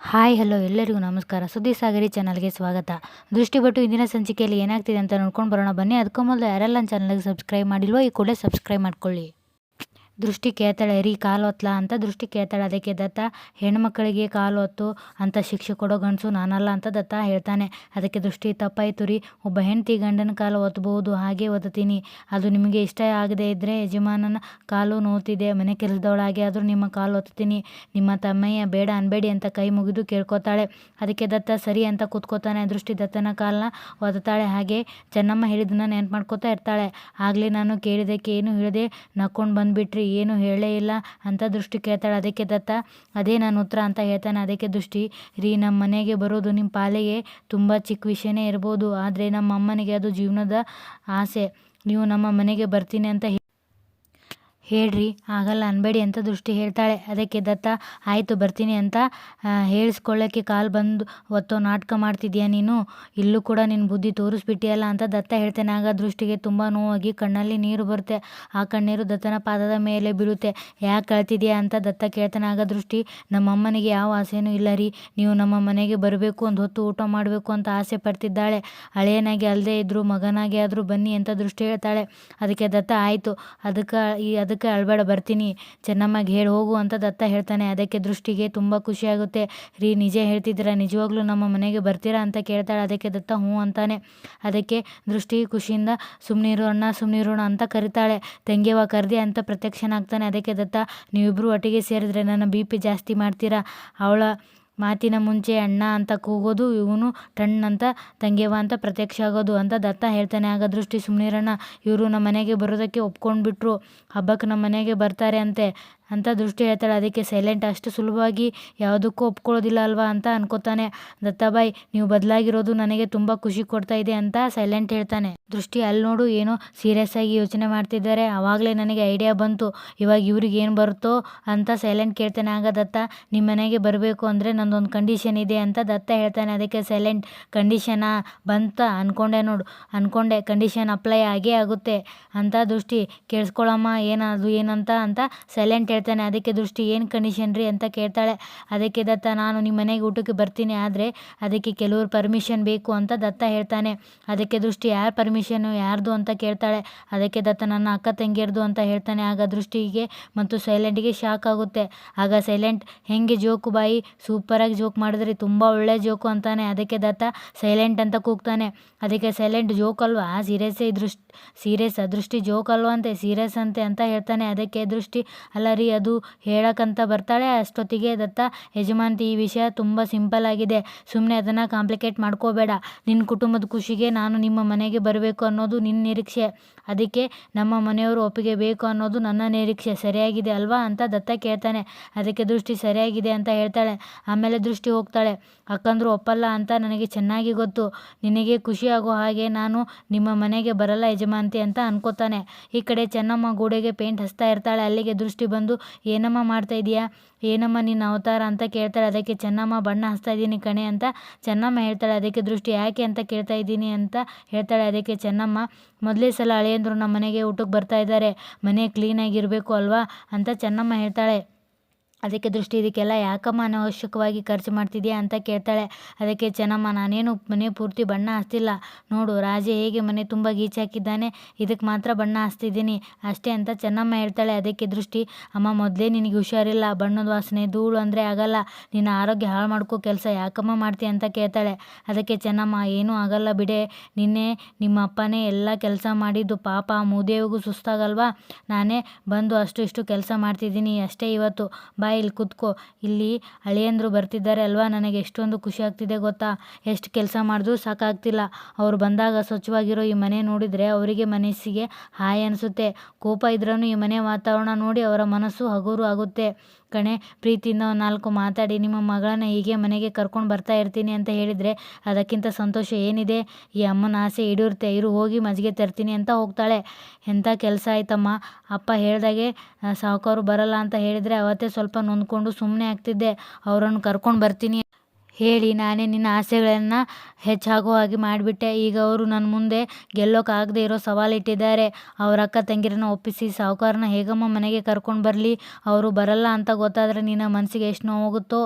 Hi, hello, ಎಲ್ಲರಿಗೂ ನಮಸ್ಕಾರ. ಸುದ್ದಿ ಸಾಗರಿ ಚಾನಲ್ಗೆ ಸ್ವಾಗತ. ದೃಷ್ಟಿಪಟ್ಟು ಇಂದಿನ ಸಂಚಿಕೆಯಲ್ಲಿ ಏನಾಗ್ತಿದೆ ಅಂತ ನೋಡ್ಕೊಂಡು ಬರೋಣ ಬನ್ನಿ. ಅದಕ್ಕೂ ಮೊದಲು ಯಾರೆಲ್ಲ ಚಾನಲ್ಗೆ ಸಬ್ಸ್ಕ್ರೈಬ್ ಮಾಡಿಲ್ವೋ, ಈ ಕೂಡಲೇ ಸಬ್ಸ್ಕ್ರೈಬ್ ಮಾಡ್ಕೊಳ್ಳಿ. ದೃಷ್ಟಿ ಕೇಳ್ತಾಳೆ ರೀ, ಕಾಲು ಹೊತ್ಲಾ ಅಂತ ದೃಷ್ಟಿ ಕೇಳ್ತಾಳೆ ಅದಕ್ಕೆ ದತ್ತ ಹೆಣ್ಮಕ್ಳಿಗೆ ಕಾಲು ಹೊತ್ತು ಅಂತ ಶಿಕ್ಷೆ ಕೊಡೋ ಗಂಡಸು ನಾನಲ್ಲ ಅಂತ ದತ್ತ ಹೇಳ್ತಾನೆ. ಅದಕ್ಕೆ ದೃಷ್ಟಿ ತಪ್ಪಾಯಿತು ರೀ, ಒಬ್ಬ ಹೆಂಡತಿ ಗಂಡನ ಕಾಲು ಒತ್ತಬಹುದು ಹಾಗೆ ಒತ್ತೀನಿ. ಅದು ನಿಮಗೆ ಇಷ್ಟ ಆಗದೆ ಇದ್ದರೆ ಯಜಮಾನನ ಕಾಲು ನೋತಿದೆ ಮನೆ ಕೆಲಸದವಳಾಗೆ ಆದರೂ ನಿಮ್ಮ ಕಾಲು ಒತ್ತೀನಿ. ನಿಮ್ಮ ತಮ್ಮಯ್ಯ ಬೇಡ ಅನ್ಬೇಡಿ ಅಂತ ಕೈ ಮುಗಿದು ಕೇಳ್ಕೊತಾಳೆ. ಅದಕ್ಕೆ ದತ್ತ, ಸರಿ ಅಂತ ಕೂತ್ಕೋತಾನೆ. ದೃಷ್ಟಿ ದತ್ತನ ಕಾಲನ್ನ ಒತ್ತಾಳೆ. ಹಾಗೆ ಚೆನ್ನಮ್ಮ ಹೇಳಿದ್ದನ್ನ ನೆನ್ಪು ಮಾಡ್ಕೋತಾ ಇರ್ತಾಳೆ. ಆಗಲೇ ನಾನು ಕೇಳಿದ್ದಕ್ಕೆ ಏನು ಹೇಳಿದೆ ನಕ್ಕೊಂಡು ಬಂದುಬಿಟ್ರಿ. ಏನು ಹೇಳೇ ಇಲ್ಲ. ಅಂತ ದೃಷ್ಟಿ ಕೇಳ್ತಾಳೆ. ಅದಕ್ಕೆ ದತ್ತ, ಅದೇ ನಾನು ಉತ್ತರ ಅಂತ ಹೇಳ್ತಾನೆ. ಅದಕ್ಕೆ ದೃಷ್ಟಿ, ರೀ, ನಮ್ಮ ಮನೆಗೆ ಬರೋದು ನಿಮ್ಮ ಪಾಲಿಗೆ ತುಂಬ ಚಿಕ್ಕ ವಿಷಯನೇ ಇರ್ಬೋದು. ಆದರೆ ನಮ್ಮ ಅಮ್ಮನಿಗೆ ಅದು ಜೀವನದ ಆಸೆ. ನೀವು ನಮ್ಮ ಮನೆಗೆ ಬರ್ತೀನಿ ಅಂತ ಹೇಳ್ರಿ ಆಗಲ್ಲ ಅನ್ಬೇಡಿ ಅಂತ ದೃಷ್ಟಿ ಹೇಳ್ತಾಳೆ. ಅದಕ್ಕೆ ದತ್ತ, ಆಯಿತು ಬರ್ತೀನಿ ಅಂತ ಹೇಳಿಸ್ಕೊಳ್ಳೋಕ್ಕೆ ಕಾಲು ಬಂದು, ಒತ್ತೋ ನಾಟಕ ಮಾಡ್ತಿದ್ಯಾ ನೀನು? ಇಲ್ಲೂ ಕೂಡ ನಿನ್ನ ಬುದ್ಧಿ ತೋರಿಸ್ಬಿಟ್ಟಿಯಲ್ಲ ಅಂತ ದತ್ತ ಹೇಳ್ತೇನೆ. ಆಗ ದೃಷ್ಟಿಗೆ ತುಂಬ ನೋವಾಗಿ ಕಣ್ಣಲ್ಲಿ ನೀರು ಬರುತ್ತೆ. ಆ ಕಣ್ಣೀರು ದತ್ತನ ಪಾದದ ಮೇಲೆ ಬೀಳುತ್ತೆ. ಯಾಕೆ ಕಳ್ತಿದ್ಯಾ ಅಂತ ದತ್ತ ಕೇಳ್ತಾನೆ. ಆಗ ದೃಷ್ಟಿ ನಮ್ಮ ಅಮ್ಮನಿಗೆ ಯಾವ ಆಸೆಯೂ ಇಲ್ಲ ರೀ. ನೀವು ನಮ್ಮ ಮನೆಗೆ ಬರಬೇಕು, ಒಂದು ಹೊತ್ತು ಊಟ ಮಾಡಬೇಕು ಅಂತ ಆಸೆ ಪಡ್ತಿದ್ದಾಳೆ. ಹಳೆಯನಾಗಿ ಅಲ್ಲದೆ ಇದ್ದರೂ ಮಗನಾಗಿ ಆದರೂ ಬನ್ನಿ ಅಂತ ದೃಷ್ಟಿ ಹೇಳ್ತಾಳೆ. ಅದಕ್ಕೆ ದತ್ತ, ಆಯಿತು, ಅದಕ್ಕೆ ಈ, ಅದಕ್ಕೆ ಅದಕ್ಕೆ ಅಳಬೇಡ, ಬರ್ತೀನಿ. ಚೆನ್ನಮ್ಮಗೆ ಹೇಳಿ, ಹೋಗು ಅಂತ ದತ್ತ ಹೇಳ್ತಾನೆ. ಅದಕ್ಕೆ ದೃಷ್ಟಿಗೆ ತುಂಬ ಖುಷಿಯಾಗುತ್ತೆ ರೀ, ನಿಜ ಹೇಳ್ತಿದ್ದೀರಾ? ನಿಜವಾಗ್ಲೂ ನಮ್ಮ ಮನೆಗೆ ಬರ್ತೀರಾ ಅಂತ ಕೇಳ್ತಾಳೆ. ಅದಕ್ಕೆ ದತ್ತ ಹ್ಞೂ ಅಂತಾನೆ. ಅದಕ್ಕೆ ದೃಷ್ಟಿ ಖುಷಿಯಿಂದ ಸುಮ್ಮನಿರು ಅಣ್ಣ ಸುಮ್ಮನಿರೋಣ ಅಂತ ಕರಿತಾಳೆ. ತಂಗಿಯವ ಕರ್ದಿ ಅಂತ ಪ್ರತ್ಯಕ್ಷನಾಗ್ತಾನೆ. ಅದಕ್ಕೆ ದತ್ತ ನೀವಿಬ್ಬರು ಒಟ್ಟಿಗೆ ಸೇರಿದ್ರೆ ನನ್ನ ಬಿ ಪಿ ಜಾಸ್ತಿ ಮಾಡ್ತೀರಾ? ಅವಳ ಮಾತಿನ ಮುಂಚೆ ಅಣ್ಣ ಅಂತ ಕೂಗೋದು, ಇವನು ಟಣ್ ಅಂತ ಅಂತ ಪ್ರತ್ಯಕ್ಷ ಆಗೋದು ಅಂತ ದತ್ತ ಹೇಳ್ತಾನೆ. ಆಗ ದೃಷ್ಟಿ ಸುಮ್ಮನಿರಣ್ಣ ಇವರು ನಮ್ಮ ಮನೆಗೆ ಬರೋದಕ್ಕೆ ಒಪ್ಕೊಂಡ್ಬಿಟ್ರು. ಹಬ್ಬಕ್ಕೆ ನಮ್ಮ ಮನೆಗೆ ಬರ್ತಾರೆ ಅಂತೆ. ಅಂತ ದೃಷ್ಟಿ ಹೇಳ್ತಾಳೆ. ಅದಕ್ಕೆ ಸೈಲೆಂಟ್ ಅಷ್ಟು ಸುಲಭವಾಗಿ ಯಾವುದಕ್ಕೂ ಒಪ್ಕೊಳ್ಳೋದಿಲ್ಲ ಅಲ್ವಾ ಅಂತ ಅನ್ಕೋತಾನೆ. ದತ್ತಾಬಾಯಿ, ನೀವು ಬದಲಾಗಿರೋದು ನನಗೆ ತುಂಬ ಖುಷಿ ಕೊಡ್ತಾ ಇದೆ ಅಂತ ಸೈಲೆಂಟ್ ಹೇಳ್ತಾನೆ. ದೃಷ್ಟಿ ಅಲ್ಲಿ ನೋಡು, ಏನೋ ಸೀರಿಯಸ್ ಆಗಿ ಯೋಚನೆ ಮಾಡ್ತಿದ್ದಾರೆ. ಆವಾಗಲೇ ನನಗೆ ಐಡಿಯಾ ಬಂತು. ಇವಾಗ ಇವ್ರಿಗೆ ಏನು ಬರುತ್ತೋ ಅಂತ ಸೈಲೆಂಟ್ ಕೇಳ್ತಾನೆ. ಆಗ ದತ್ತ ನಿಮ್ಮ ಮನೆಗೆ ಬರಬೇಕು ಅಂದರೆ ನಂದೊಂದು ಕಂಡೀಷನ್ ಇದೆ ಅಂತ ದತ್ತ ಹೇಳ್ತಾನೆ. ಅದಕ್ಕೆ ಸೈಲೆಂಟ್ ಕಂಡೀಷನಾ ಬಂತ ಅಂದ್ಕೊಂಡೆ ನೋಡು. ಅಂದ್ಕೊಂಡೆ ಕಂಡೀಷನ್ ಅಪ್ಲೈ ಆಗೇ ಆಗುತ್ತೆ ಅಂತ ದೃಷ್ಟಿ, ಕೇಳಿಸ್ಕೊಳಮ್ಮ ಏನದು ಏನಂತ ಅಂತ ಸೈಲೆಂಟ್ ಹೇಳ್ತಾನೆ, ಅದಕ್ಕೆ ದೃಷ್ಟಿ ಏನು ಕಂಡೀಷನ್ ರೀ? ಅಂತ ಕೇಳ್ತಾಳೆ. ಅದಕ್ಕೆ ದತ್ತ, ನಾನು ನಿಮ್ಮ ಮನೆಗೆ ಊಟಕ್ಕೆ ಬರ್ತೀನಿ, ಆದರೆ ಅದಕ್ಕೆ ಕೆಲವರು ಪರ್ಮಿಷನ್ ಬೇಕು ಅಂತ ದತ್ತ ಹೇಳ್ತಾನೆ. ಅದಕ್ಕೆ ದೃಷ್ಟಿ, ಯಾರು ಪರ್ಮಿಷನ್ನು ಯಾರ್ದು? ಅಂತ ಕೇಳ್ತಾಳೆ. ಅದಕ್ಕೆ ದತ್ತ, ನನ್ನ ಅಕ್ಕ ತಂಗಿಯರ್ದು ಅಂತ ಹೇಳ್ತಾನೆ. ಆಗ ದೃಷ್ಟಿಗೆ ಮತ್ತು ಸೈಲೆಂಟಿಗೆ ಶಾಕ್ ಆಗುತ್ತೆ. ಆಗ ಸೈಲೆಂಟ್, ಹೆಂಗೆ ಜೋಕು ಬಾಯಿ? ಸೂಪರಾಗಿ ಜೋಕ್ ಮಾಡಿದ್ರಿ, ತುಂಬ ಒಳ್ಳೆ ಜೋಕು ಅಂತಾನೆ. ಅದಕ್ಕೆ ದತ್ತ, ಸೈಲೆಂಟ್ ಅಂತ ಕೂಗ್ತಾನೆ. ಅದಕ್ಕೆ ಸೈಲೆಂಟ್, ಜೋಕ್ ಅಲ್ವಾ? ಸೀರಿಯಸ್ಸೇ ದೃಷ್ಟಿ, ಸೀರಿಯಸ್, ಅದೃಷ್ಟಿ ಜೋಕ್ ಅಲ್ವಾ ಅಂತೆ? ಸೀರಿಯಸ್ ಅಂತೆ ಅಂತ ಹೇಳ್ತಾನೆ. ಅದಕ್ಕೆ ದೃಷ್ಟಿ, ಅಲ್ಲ ರೀ ಅದು ಹೇಳಕ್ಕಂತ ಬರ್ತಾಳೆ. ಅಷ್ಟೊತ್ತಿಗೆ ದತ್ತ, ಯಜಮಾನ್ತಿ, ಈ ವಿಷಯ ತುಂಬ ಸಿಂಪಲ್ ಆಗಿದೆ. ಸುಮ್ಮನೆ ಅದನ್ನು ಕಾಂಪ್ಲಿಕೇಟ್ ಮಾಡ್ಕೋಬೇಡ. ನಿನ್ನ ಕುಟುಂಬದ ಖುಷಿಗೆ ನಾನು ನಿಮ್ಮ ಮನೆಗೆ ಬರಬೇಕು ಅನ್ನೋದು ನಿನ್ನ ನಿರೀಕ್ಷೆ. ಅದಕ್ಕೆ ನಮ್ಮ ಮನೆಯವರು ಒಪ್ಪಿಗೆ ಬೇಕು ಅನ್ನೋದು ನನ್ನ ನಿರೀಕ್ಷೆ. ಸರಿಯಾಗಿದೆ ಅಲ್ವಾ? ಅಂತ ದತ್ತ ಕೇಳ್ತಾನೆ. ಅದಕ್ಕೆ ದೃಷ್ಟಿ ಸರಿಯಾಗಿದೆ ಅಂತ ಹೇಳ್ತಾಳೆ. ಆಮೇಲೆ ದೃಷ್ಟಿ ಹೋಗ್ತಾಳೆ. ಅಕ್ಕಂದ್ರು ಒಪ್ಪಲ್ಲ ಅಂತ ನನಗೆ ಚೆನ್ನಾಗಿ ಗೊತ್ತು. ನಿನಗೆ ಖುಷಿ ಆಗೋ ಹಾಗೆ ನಾನು ನಿಮ್ಮ ಮನೆಗೆ ಬರಲ್ಲ ಯಜಮಾನ್ತಿ ಅಂತ ಅನ್ಕೋತಾನೆ. ಈ ಕಡೆ ಚೆನ್ನಮ್ಮ ಗೋಡೆಗೆ ಪೇಂಟ್ ಹಚ್ತಾ ಇರ್ತಾಳೆ. ಅಲ್ಲಿಗೆ ದೃಷ್ಟಿ ಬಂದು ಏನಮ್ಮ ಮಾಡ್ತಾ ಇದೀಯಾ? ಏನಮ್ಮ ನಿನ್ನ ಅವತಾರ ಅಂತ ಕೇಳ್ತಾಳೆ. ಅದಕ್ಕೆ ಚೆನ್ನಮ್ಮ ಬಣ್ಣ ಹಚ್ತಾ ಇದ್ದೀನಿ ಕಣೆ ಅಂತ ಚೆನ್ನಮ್ಮ ಹೇಳ್ತಾಳೆ. ಅದಕ್ಕೆ ದೃಷ್ಟಿ ಯಾಕೆ ಅಂತ ಕೇಳ್ತಾ ಇದ್ದೀನಿ ಅಂತ ಹೇಳ್ತಾಳೆ. ಅದಕ್ಕೆ ಚೆನ್ನಮ್ಮ, ಮೊದಲೇ ಸಲ ಅಳೇಂದ್ರು ನಮ್ಮ ಮನೆಗೆ ಊಟಕ್ಕೆ ಬರ್ತಾ ಇದ್ದಾರೆ. ಮನೆ ಕ್ಲೀನಾಗಿರಬೇಕು ಅಲ್ವಾ ಅಂತ ಚೆನ್ನಮ್ಮ ಹೇಳ್ತಾಳೆ. ಅದಕ್ಕೆ ದೃಷ್ಟಿ ಇದಕ್ಕೆಲ್ಲ ಯಾಕಮ್ಮ ಅನವಶ್ಯಕವಾಗಿ ಖರ್ಚು ಮಾಡ್ತಿದ್ಯಾ ಅಂತ ಕೇಳ್ತಾಳೆ. ಅದಕ್ಕೆ, ಚೆನ್ನಮ್ಮ, ನಾನೇನು ಮನೆ ಪೂರ್ತಿ ಬಣ್ಣ ಹಚ್ತಿಲ್ಲ ನೋಡು, ರಾಜ ಹೇಗೆ ಮನೆ ತುಂಬ ಗೀಚಾಕಿದ್ದಾನೆ ಇದಕ್ಕೆ ಮಾತ್ರ ಬಣ್ಣ ಹಚ್ತಿದ್ದೀನಿ ಅಷ್ಟೇ ಅಂತ ಚೆನ್ನಮ್ಮ ಹೇಳ್ತಾಳೆ. ಅದಕ್ಕೆ ದೃಷ್ಟಿ, ಅಮ್ಮ, ಮೊದಲೇ ನಿನಗೆ ಹುಷಾರಿಲ್ಲ. ಬಣ್ಣದ ವಾಸನೆ ಧೂಳು ಅಂದರೆ ಆಗಲ್ಲ. ನಿನ್ನ ಆರೋಗ್ಯ ಹಾಳು ಮಾಡ್ಕೋ ಕೆಲಸ ಯಾಕಮ್ಮ ಮಾಡ್ತೀಯ ಅಂತ ಕೇಳ್ತಾಳೆ. ಅದಕ್ಕೆ, ಚೆನ್ನಮ್ಮ, ಏನೂ ಆಗಲ್ಲ ಬಿಡೆ. ನಿನ್ನೆ ನಿಮ್ಮ ಅಪ್ಪನೇ ಎಲ್ಲ ಕೆಲಸ ಮಾಡಿದ್ದು. ಪಾಪ ಮೂದೇವಿಗೂ ಸುಸ್ತಾಗಲ್ವಾ? ನಾನೇ ಬಂದು ಅಷ್ಟು ಇಷ್ಟು ಕೆಲಸ ಮಾಡ್ತಿದ್ದೀನಿ. ಅಷ್ಟೇ ಇವತ್ತು. ಬಾ ಇಲ್ಲಿ ಕೂತ್ಕೋ. ಇಲ್ಲಿ ಅಳಿಯಂದರು ಬರ್ತಿದ್ದಾರೆ ಅಲ್ವಾ? ನನಗೆ ಎಷ್ಟೊಂದು ಖುಷಿ ಆಗ್ತಿದೆ ಗೊತ್ತಾ? ಎಷ್ಟು ಕೆಲಸ ಮಾಡಿದ್ರೂ ಸಾಕಾಗ್ತಿಲ್ಲ. ಅವ್ರು ಬಂದಾಗ ಸ್ವಚ್ಛವಾಗಿರೋ ಈ ಮನೆ ನೋಡಿದರೆ ಅವರಿಗೆ ಮನಸ್ಸಿಗೆ ಹಾಯ್ ಅನಿಸುತ್ತೆ. ಕೋಪ ಇದ್ರೂ ಈ ಮನೆ ವಾತಾವರಣ ನೋಡಿ ಅವರ ಮನಸ್ಸು ಹಗುರು ಆಗುತ್ತೆ. ಕಣೆ, ಪ್ರೀತಿಯಿಂದ ಒಂದು ನಾಲ್ಕು ಮಾತಾಡಿ, ನಿಮ್ಮ ಮಗಳನ್ನ ಹೀಗೆ ಮನೆಗೆ ಕರ್ಕೊಂಡು ಬರ್ತಾ ಇರ್ತೀನಿ ಅಂತ ಹೇಳಿದರೆ ಅದಕ್ಕಿಂತ ಸಂತೋಷ ಏನಿದೆ? ಈ ಅಮ್ಮನ ಆಸೆ ಈಡೇರುತ್ತೆ, ಇರು, ಹೋಗಿ ಮಜ್ಜಿಗೆ ತರ್ತೀನಿ ಅಂತ ಹೋಗ್ತಾಳೆ. ಎಂಥ ಕೆಲಸ ಆಯ್ತಮ್ಮ? ಅಪ್ಪ ಹೇಳಿದಾಗೆ, ಸಾವುಕಾರು ಬರಲ್ಲ ಅಂತ ಹೇಳಿದರೆ ಅವತ್ತೇ ಸ್ವಲ್ಪ ನೊಂದ್ಕೊಂಡು ಸುಮ್ಮನೆ ಆಗ್ತಿದ್ದೆ. ಅವರನ್ನು ಕರ್ಕೊಂಡು ಬರ್ತೀನಿ ಹೇಳಿ ನಾನೇ ನಿನ್ನ ಆಸೆಗಳನ್ನು ಹೆಚ್ಚಾಗೋ ಹಾಗೆ ಮಾಡಿಬಿಟ್ಟೆ. ಈಗ ಅವರು ನನ್ನ ಮುಂದೆ ಗೆಲ್ಲೋಕ್ಕಾಗದೇ ಇರೋ ಸವಾಲಿಟ್ಟಿದ್ದಾರೆ ಅವ್ರ ಅಕ್ಕ ತಂಗಿರನ್ನ ಒಪ್ಪಿಸಿ ಸಾಹುಕಾರನ ಹೇಗಮ್ಮ ಮನೆಗೆ ಕರ್ಕೊಂಡು ಬರಲಿ? ಅವರು ಬರಲ್ಲ ಅಂತ ಗೊತ್ತಾದರೆ ನಿನ್ನ ಮನಸ್ಸಿಗೆ ಎಷ್ಟು ನೋವಾಗುತ್ತೋ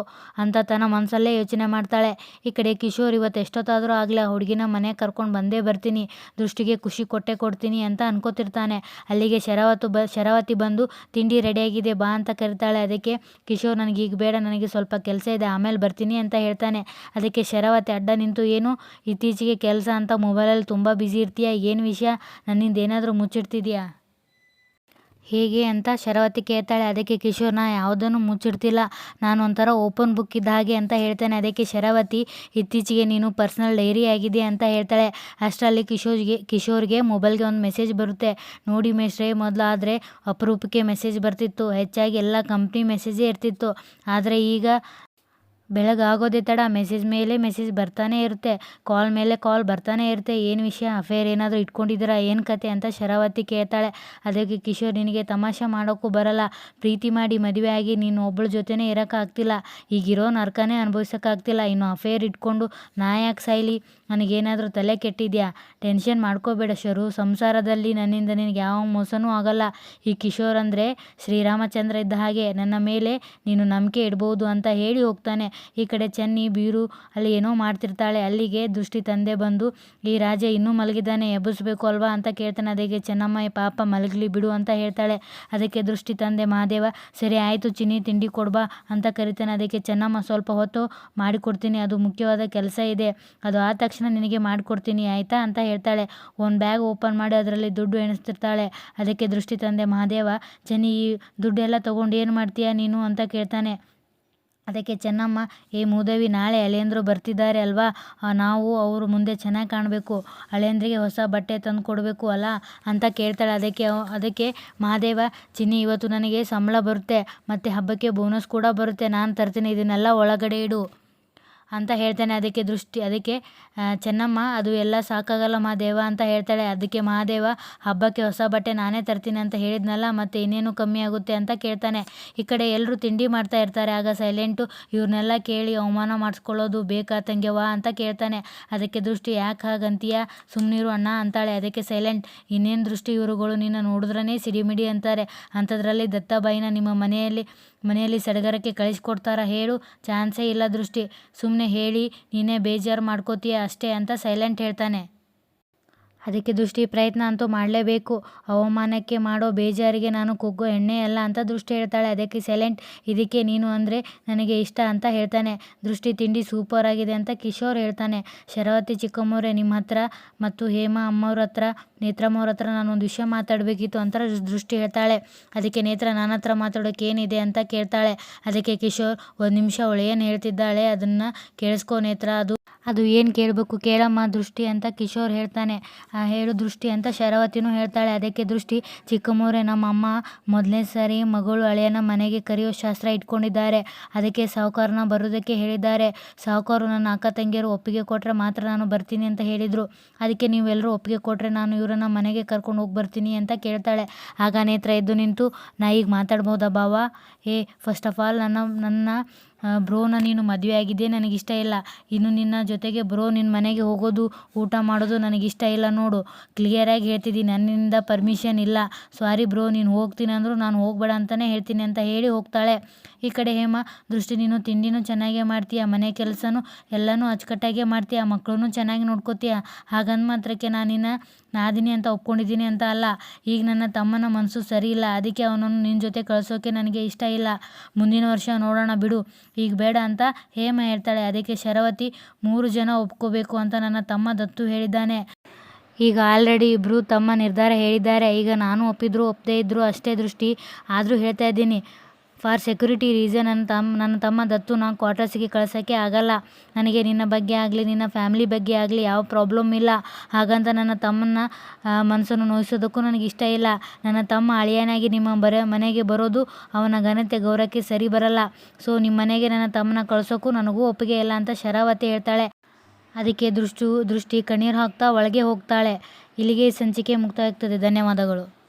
ಅಂತ ತನ್ನ ಮನಸ್ಸಲ್ಲೇ ಯೋಚನೆ ಮಾಡ್ತಾಳೆ. ಈ ಕಡೆ ಕಿಶೋರ್ ಇವತ್ತು ಎಷ್ಟೊತ್ತಾದರೂ ಆಗಲಿ ಆ ಹುಡುಗಿನ ಮನೆಗೆ ಕರ್ಕೊಂಡು ಬಂದೇ ಬರ್ತೀನಿ. ದೃಷ್ಟಿಗೆ ಖುಷಿ ಕೊಟ್ಟೆ ಕೊಡ್ತೀನಿ ಅಂತ ಅನ್ಕೋತಿರ್ತಾನೆ. ಅಲ್ಲಿಗೆ ಶರಾವತು ಬ, ಶರಾವತಿ ಬಂದು, ತಿಂಡಿ ರೆಡಿಯಾಗಿದೆ ಬಾ ಅಂತ ಕರಿತಾಳೆ. ಅದಕ್ಕೆ ಕಿಶೋರ್ ನನಗೆ ಈಗ ಬೇಡ, ನನಗೆ ಸ್ವಲ್ಪ ಕೆಲಸ ಇದೆ, ಆಮೇಲೆ ಬರ್ತೀನಿ ಅಂತ ಹೇಳ್ತಾನೆ ಅದಕ್ಕೆ ಶರಾವತಿ ಅಡ್ಡ ನಿಂತು, ಏನು? ಇತ್ತೀಚೆಗೆ ಕೆಲಸ ಅಂತ ಮೊಬೈಲಲ್ಲಿ ತುಂಬ ಬ್ಯುಸಿ ಇರ್ತೀಯ? ಏನು ವಿಷಯ? ನನ್ನಿಂದ ಏನಾದರೂ ಮುಚ್ಚಿಡ್ತಿದ್ಯಾ? ಹೇಗೆ ಅಂತ? ಶರಾವತಿ ಕೇಳ್ತಾಳೆ. ಅದಕ್ಕೆ ಕಿಶೋರ್, ನಾ ಯಾವುದನ್ನು ಮುಚ್ಚಿಡ್ತಿಲ್ಲ. ನಾನು ಒಂಥರ ಓಪನ್ ಬುಕ್ ಇದ್ದ ಹಾಗೆ ಅಂತ ಹೇಳ್ತಾನೆ. ಅದಕ್ಕೆ ಶರಾವತಿ ಇತ್ತೀಚೆಗೆ ನೀನು ಪರ್ಸ್ನಲ್ ಡೈರಿ ಆಗಿದೆ ಅಂತ ಹೇಳ್ತಾಳೆ. ಅಷ್ಟರಲ್ಲಿ ಕಿಶೋರ್ಗೆ ಕಿಶೋರ್ಗೆ ಮೊಬೈಲ್ಗೆ ಒಂದು ಮೆಸೇಜ್ ಬರುತ್ತೆ. ನೋಡಿ ಮೇಸ್ಟ್ರೆ ಮೊದಲು ಆದರೆ ಅಪರೂಪಕ್ಕೆ ಮೆಸೇಜ್ ಬರ್ತಿತ್ತು. ಹೆಚ್ಚಾಗಿ ಎಲ್ಲ ಕಂಪ್ನಿ ಮೆಸೇಜೇ ಇರ್ತಿತ್ತು. ಆದರೆ ಈಗ ಬೆಳಗಾಗೋದೇ ತಡ ಮೆಸೇಜ್ ಮೇಲೆ ಮೆಸೇಜ್ ಬರ್ತಾನೆ ಇರುತ್ತೆ. ಕಾಲ್ ಮೇಲೆ ಕಾಲ್ ಬರ್ತಾನೆ ಇರುತ್ತೆ. ಏನು ವಿಷಯ? ಅಫೇರ್ ಏನಾದರೂ ಇಟ್ಕೊಂಡಿದ್ದೀರಾ? ಏನು ಕತೆ ಅಂತ ಶರಾವತಿ ಕೇಳ್ತಾಳೆ. ಅದಕ್ಕೆ ಕಿಶೋರ್ ನಿನಗೆ ತಮಾಷೆ ಮಾಡೋಕ್ಕೂ ಬರಲ್ಲ. ಪ್ರೀತಿ ಮಾಡಿ ಮದುವೆ ಆಗಿ ನೀನು ಒಬ್ಬಳ ಜೊತೆನೇ ಇರೋಕ್ಕಾಗ್ತಿಲ್ಲ. ಈಗಿರೋ ನರ್ಕನೇ ಅನುಭವಿಸೋಕ್ಕಾಗ್ತಿಲ್ಲ. ಇನ್ನು ಅಫೇರ್ ಇಟ್ಕೊಂಡು ನಾ ಯಾಕೆ ಸಾಯ್ಲಿ? ನನಗೇನಾದರೂ ತಲೆ ಕೆಟ್ಟಿದ್ಯಾ? ಟೆನ್ಷನ್ ಮಾಡ್ಕೋಬೇಡ ಶರು. ಸಂಸಾರದಲ್ಲಿ ನನ್ನಿಂದ ನಿನಗೆ ಯಾವ ಮೋಸನೂ ಆಗಲ್ಲ. ಈ ಕಿಶೋರ್ ಅಂದರೆ ಶ್ರೀರಾಮಚಂದ್ರ ಇದ್ದ ಹಾಗೆ. ನನ್ನ ಮೇಲೆ ನೀನು ನಂಬಿಕೆ ಇಡ್ಬೋದು ಅಂತ ಹೇಳಿ ಹೋಗ್ತಾನೆ. ಈ ಕಡೆ ಚೆನ್ನಿ, ಬೀರು ಅಲ್ಲಿ ಏನೋ ಮಾಡ್ತಿರ್ತಾಳೆ. ಅಲ್ಲಿಗೆ ದೃಷ್ಟಿ ತಂದೆ ಬಂದು, ಈ ರಾಜ, ಇನ್ನೂ ಮಲಗಿದ್ದಾನೆ, ಎಬ್ಬಿಸ್ಬೇಕು ಅಲ್ವಾ? ಅಂತ ಕೇಳ್ತಾನೆ. ಅದಕ್ಕೆ ಚೆನ್ನಮ್ಮ ಪಾಪ ಮಲಗಲಿ ಬಿಡು ಅಂತ ಹೇಳ್ತಾಳೆ. ಅದಕ್ಕೆ ದೃಷ್ಟಿ ತಂದೆ, ಮಹಾದೇವ, ಸರಿ ಆಯಿತು, ಚಿನ್ನಿ ತಿಂಡಿ ಕೊಡ್ಬಾ ಅಂತ ಕರಿತಾನೆ. ಅದಕ್ಕೆ, ಚೆನ್ನಮ್ಮ, ಸ್ವಲ್ಪ ಹೊತ್ತು ಮಾಡಿಕೊಡ್ತೀನಿ. ಅದು ಮುಖ್ಯವಾದ ಕೆಲಸ ಇದೆ. ಅದು ಆದ ತಕ್ಷಣ ನಿನಗೆ ಮಾಡಿಕೊಡ್ತೀನಿ, ಆಯಿತಾ? ಅಂತ ಹೇಳ್ತಾಳೆ. ಒಂದು ಬ್ಯಾಗ್ ಓಪನ್ ಮಾಡಿ, ಅದರಲ್ಲಿ ದುಡ್ಡು ಎಣಿಸ್ತಿರ್ತಾಳೆ. ಅದಕ್ಕೆ ದೃಷ್ಟಿ ತಂದೆ, ಮಹಾದೇವ, ಚೆನ್ನಿ, ಈ ದುಡ್ಡೆಲ್ಲ ತೊಗೊಂಡು ಏನು ಮಾಡ್ತೀಯಾ ನೀನು? ಅಂತ ಕೇಳ್ತಾನೆ. ಅದಕ್ಕೆ ಚೆನ್ನಮ್ಮ, ಏ ಮೂದೇವಿ, ನಾಳೆ ಅಳಿಯಂದ್ರು ಬರ್ತಿದ್ದಾರೆ ಅಲ್ವಾ? ನಾವು ಅವರು ಮುಂದೆ ಚೆನ್ನಾಗಿ ಕಾಣಬೇಕು. ಅಳಿಯಂದ್ರಿಗೆ ಹೊಸ ಬಟ್ಟೆ ತಂದು ಕೊಡಬೇಕು ಅಲ್ಲ? ಅಂತ ಕೇಳ್ತಾಳೆ. ಅದಕ್ಕೆ ಅದಕ್ಕೆ ಮಹಾದೇವ, ಚಿನ್ನಿ, ಇವತ್ತು ನನಗೆ ಸಂಬಳ ಬರುತ್ತೆ. ಮತ್ತು ಹಬ್ಬಕ್ಕೆ ಬೋನಸ್ ಕೂಡ ಬರುತ್ತೆ. ನಾನು ತರ್ತೀನಿ. ಇದನ್ನೆಲ್ಲ ಒಳಗಡೆ ಇಡು. ಅಂತ ಹೇಳ್ತಾನೆ. ಅದಕ್ಕೆ ದೃಷ್ಟಿ, ಅದಕ್ಕೆ ಚೆನ್ನಮ್ಮ, ಅದು ಎಲ್ಲ ಸಾಕಾಗಲ್ಲ ಮಹಾದೇವ ಅಂತ ಹೇಳ್ತಾಳೆ. ಅದಕ್ಕೆ ಮಹಾದೇವ, ಹಬ್ಬಕ್ಕೆ ಹೊಸ ಬಟ್ಟೆ ನಾನೇ ತರ್ತೀನಿ ಅಂತ ಹೇಳಿದ್ನಲ್ಲ, ಮತ್ತು ಇನ್ನೇನು ಕಮ್ಮಿ ಆಗುತ್ತೆ ಅಂತ ಕೇಳ್ತಾನೆ. ಈ ಕಡೆ ಎಲ್ಲರೂ ತಿಂಡಿ ಮಾಡ್ತಾ ಇರ್ತಾರೆ. ಆಗ ಸೈಲೆಂಟು ಇವ್ರನ್ನೆಲ್ಲ ಕೇಳಿ ಅವಮಾನ ಮಾಡಿಸ್ಕೊಳ್ಳೋದು ಬೇಕಾ ತಂಗ್ಯವಾ ಅಂತ ಕೇಳ್ತಾನೆ. ಅದಕ್ಕೆ ದೃಷ್ಟಿ, ಯಾಕೆ ಹಾಗಂತೀಯ? ಸುಮ್ಮನಿರು ಅಣ್ಣ ಅಂತಾಳೆ. ಅದಕ್ಕೆ ಸೈಲೆಂಟ್ ಇನ್ನೇನು ದೃಷ್ಟಿ ಇವರುಗಳು ನಿನ್ನ ನೋಡಿದ್ರೇ ಸಿಡಿಮಿಡಿ ಅಂತಾರೆ. ಅಂಥದ್ರಲ್ಲಿ ದತ್ತಾಬಾಯಿನ ನಿಮ್ಮ ಮನೆಯಲ್ಲಿ ಮನೆಯಲ್ಲಿ ಸಡಗರಕ್ಕೆ ಕಳಿಸ್ಕೊಡ್ತಾರ ಹೇಳು, ಚಾನ್ಸೇ ಇಲ್ಲ ದೃಷ್ಟಿ. ಸುಮ್ಮನೆ ಹೇಳಿ, ನೀನೇ ಬೇಜಾರು ಮಾಡ್ಕೋತೀಯ ಅಷ್ಟೇ ಅಂತ ಸೈಲೆಂಟ್ ಹೇಳ್ತಾನೆ. ಅದಕ್ಕೆ ದೃಷ್ಟಿ ಪ್ರಯತ್ನ ಅಂತೂ ಮಾಡಲೇಬೇಕು. ಅವಮಾನಕ್ಕೆ ಮಾಡೋ ಬೇಜಾರಿಗೆ ನಾನು ಕುಗ್ಗೋ ಎಣ್ಣೆ ಅಲ್ಲ ಅಂತ ದೃಷ್ಟಿ ಹೇಳ್ತಾಳೆ. ಅದಕ್ಕೆ ಸೈಲೆಂಟ್ ಇದಕ್ಕೆ ನೀನು ಅಂದರೆ ನನಗೆ ಇಷ್ಟ ಅಂತ ಹೇಳ್ತಾನೆ. ದೃಷ್ಟಿ ತಿಂಡಿ ಸೂಪರ್ ಆಗಿದೆ ಅಂತ ಕಿಶೋರ್ ಹೇಳ್ತಾನೆ. ಶರಾವತಿ ಚಿಕ್ಕಮ್ಮವ್ರೆ, ನಿಮ್ಮ ಹತ್ರ ಮತ್ತು ಹೇಮಾ ಅಮ್ಮವ್ರ ಹತ್ರ ನೇತ್ರಮ್ಮವ್ರ ಹತ್ರ ನಾನೊಂದು ವಿಷಯ ಮಾತಾಡಬೇಕಿತ್ತು ಅಂತ ದೃಷ್ಟಿ ಹೇಳ್ತಾಳೆ. ಅದಕ್ಕೆ ನೇತ್ರ ನನ್ನ ಹತ್ರ ಮಾತಾಡೋಕೆ ಏನಿದೆ ಅಂತ ಕೇಳ್ತಾಳೆ. ಅದಕ್ಕೆ ಕಿಶೋರ್ ಒಂದು ನಿಮಿಷ ಅವಳು ಏನು ಹೇಳ್ತಿದ್ದಾಳೆ ಅದನ್ನು ಕೇಳಿಸ್ಕೋ ನೇತ್ರ, ಅದು ಅದು ಏನು ಕೇಳಬೇಕು? ಕೇಳಮ್ಮ, ದೃಷ್ಟಿ ಅಂತ ಕಿಶೋರ್ ಹೇಳ್ತಾನೆ. ಹೇಳು ದೃಷ್ಟಿ ಅಂತ ಶರಾವತಿನೂ ಹೇಳ್ತಾಳೆ. ಅದಕ್ಕೆ ದೃಷ್ಟಿ ಚಿಕ್ಕಮ್ಮವ್ರೆ ನಮ್ಮ ಅಮ್ಮ ಮೊದಲನೇ ಸಾರಿ ಮಗಳು ಹಳೆಯನ ಮನೆಗೆ ಕರೆಯೋ ಶಾಸ್ತ್ರ ಇಟ್ಕೊಂಡಿದ್ದಾರೆ. ಅದಕ್ಕೆ ಸಾಹುಕಾರನ ಬರೋದಕ್ಕೆ ಹೇಳಿದ್ದಾರೆ. ಸಾಹುಕಾರು ನನ್ನ ಅಕ್ಕ ತಂಗಿಯರು ಒಪ್ಪಿಗೆ ಕೊಟ್ಟರೆ ಮಾತ್ರ ನಾನು ಬರ್ತೀನಿ ಅಂತ ಹೇಳಿದರು. ಅದಕ್ಕೆ ನೀವೆಲ್ಲರೂ ಒಪ್ಪಿಗೆ ಕೊಟ್ಟರೆ ನಾನು ಇವರನ್ನ ಮನೆಗೆ ಕರ್ಕೊಂಡು ಹೋಗಿ ಬರ್ತೀನಿ ಅಂತ ಕೇಳ್ತಾಳೆ. ಆಗ ನೇತ್ರ ಎದ್ದು ನಿಂತು, ನಾ ಈಗ ಮಾತಾಡ್ಬೋದಾ ಬಾವ ಏ ಫಸ್ಟ್ ಆಫ್ ಆಲ್ ನನ್ನ ನನ್ನ ಬ್ರೋನ ನೀನು ಮದುವೆ ಆಗಿದ್ದೇ ನನಗಿಷ್ಟ ಇಲ್ಲ. ಇನ್ನು ನಿನ್ನ ಜೊತೆಗೆ ಬ್ರೋ ನಿನ್ನ ಮನೆಗೆ ಹೋಗೋದು, ಊಟ ಮಾಡೋದು ನನಗಿಷ್ಟ ಇಲ್ಲ ನೋಡು. ಕ್ಲಿಯರಾಗಿ ಹೇಳ್ತಿದ್ದೀನಿ, ನನ್ನಿಂದ ಪರ್ಮಿಷನ್ ಇಲ್ಲ. ಸಾರಿ ಬ್ರೋ, ನೀನು ಹೋಗ್ತೀನಿ ಅಂದರೂ ನಾನು ಹೋಗಬೇಡ ಅಂತಲೇ ಹೇಳ್ತೀನಿ ಅಂತ ಹೇಳಿ ಹೋಗ್ತಾಳೆ. ಈ ಕಡೆ ಹೇಮ, ದೃಷ್ಟಿ, ನೀನು ತಿಂಡಿನೂ ಚೆನ್ನಾಗೇ ಮಾಡ್ತೀಯ? ಮನೆ ಕೆಲಸನೂ ಎಲ್ಲನೂ ಅಚ್ಚುಕಟ್ಟಾಗೆ ಮಾಡ್ತೀಯ? ಮಕ್ಕಳನ್ನೂ ಚೆನ್ನಾಗಿ ನೋಡ್ಕೋತೀಯ? ಹಾಗಂದ ಮಾತ್ರಕ್ಕೆ ನಾನು ನಿನ್ನ ನಾದಿನಿ ಅಂತ ಒಪ್ಕೊಂಡಿದ್ದೀನಿ ಅಂತ ಅಲ್ಲ. ಈಗ ನನ್ನ ತಮ್ಮನ ಮನಸ್ಸು ಸರಿ ಇಲ್ಲ. ಅದಕ್ಕೆ ಅವನನ್ನು ನಿನ್ನ ಜೊತೆ ಕಳಿಸೋಕೆ ನನಗೆ ಇಷ್ಟ ಇಲ್ಲ. ಮುಂದಿನ ವರ್ಷ ನೋಡೋಣ ಬಿಡು. ಈಗ ಬೇಡ ಅಂತ ಹೇಮ ಹೇಳ್ತಾಳೆ. ಅದಕ್ಕೆ ಶರವತಿ, ಮೂರು ಜನ ಒಪ್ಕೋಬೇಕು ಅಂತ ನನ್ನ ತಮ್ಮ ದತ್ತು ಹೇಳಿದ್ದಾನೆ. ಈಗ ಆಲ್ರೆಡಿ ಇಬ್ಬರು ತಮ್ಮ ನಿರ್ಧಾರ ಹೇಳಿದ್ದಾರೆ. ಈಗ ನಾನು ಒಪ್ಪಿದ್ರು ಒಪ್ಪದೇ ಇದ್ದರು ಅಷ್ಟೇ ದೃಷ್ಟಿ. ಆದರೂ ಹೇಳ್ತಾ ಇದ್ದೀನಿ. ಫಾರ್ ಸೆಕ್ಯೂರಿಟಿ ರೀಸನ್ ನನ್ನ ತಮ್ಮ ನನ್ನ ತಮ್ಮ ದತ್ತು ನಾನು ಕ್ವಾರ್ಟರ್ಸಿಗೆ ಕಳ್ಸೋಕ್ಕೆ ಆಗಲ್ಲ. ನನಗೆ ನಿನ್ನ ಬಗ್ಗೆ ಆಗಲಿ, ನಿನ್ನ ಫ್ಯಾಮಿಲಿ ಬಗ್ಗೆ ಆಗಲಿ ಯಾವ ಪ್ರಾಬ್ಲಮ್ ಇಲ್ಲ. ಹಾಗಂತ ನನ್ನ ತಮ್ಮನ ಮನಸ್ಸನ್ನು ನೋಯಿಸೋದಕ್ಕೂ ನನಗೆ ಇಷ್ಟ ಇಲ್ಲ. ನನ್ನ ತಮ್ಮ ಅಳಿಯನಾಗಿ ನಿಮ್ಮ ಬರ, ಮನೆಗೆ ಬರೋದು ಅವನ ಘನತೆ ಗೌರವಕ್ಕೆ ಸರಿ ಬರಲ್ಲ. ಸೊ, ನಿಮ್ಮ ಮನೆಗೆ ನನ್ನ ತಮ್ಮನ ಕಳ್ಸೋಕ್ಕೂ ನನಗೂ ಒಪ್ಪಿಗೆ ಇಲ್ಲ ಅಂತ ಶರಾವತಿ ಹೇಳ್ತಾಳೆ. ಅದಕ್ಕೆ ದೃಷ್ಟು, ದೃಷ್ಟಿ ಕಣ್ಣೀರು ಹಾಕ್ತಾ ಒಳಗೆ ಹೋಗ್ತಾಳೆ. ಇಲ್ಲಿಗೆ ಸಂಚಿಕೆ ಮುಕ್ತಾಯ ಆಗ್ತದೆ ಧನ್ಯವಾದಗಳು.